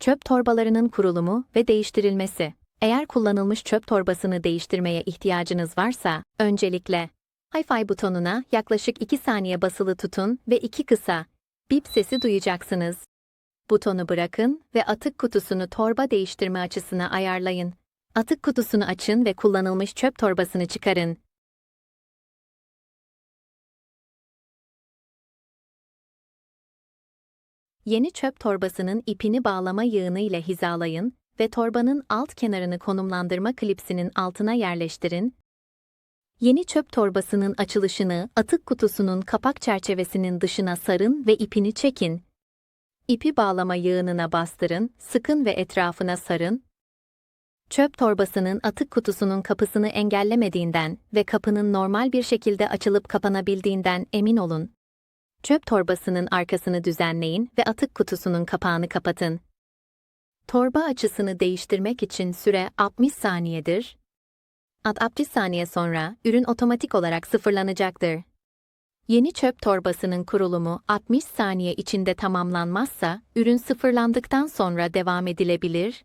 Çöp torbalarının kurulumu ve değiştirilmesi. Eğer kullanılmış çöp torbasını değiştirmeye ihtiyacınız varsa, öncelikle Hi-Fi butonuna yaklaşık 2 saniye basılı tutun ve iki kısa bip sesi duyacaksınız. Butonu bırakın ve atık kutusunu torba değiştirme açısına ayarlayın. Atık kutusunu açın ve kullanılmış çöp torbasını çıkarın. Yeni çöp torbasının ipini bağlama yığını ile hizalayın ve torbanın alt kenarını konumlandırma klipsinin altına yerleştirin. Yeni çöp torbasının açılışını atık kutusunun kapak çerçevesinin dışına sarın ve ipini çekin. İpi bağlama yığınına bastırın, sıkın ve etrafına sarın. Çöp torbasının atık kutusunun kapısını engellemediğinden ve kapının normal bir şekilde açılıp kapanabildiğinden emin olun. Çöp torbasının arkasını düzenleyin ve atık kutusunun kapağını kapatın. Torba açısını değiştirmek için süre 60 saniyedir. 60 saniye sonra ürün otomatik olarak sıfırlanacaktır. Yeni çöp torbasının kurulumu 60 saniye içinde tamamlanmazsa ürün sıfırlandıktan sonra devam edilebilir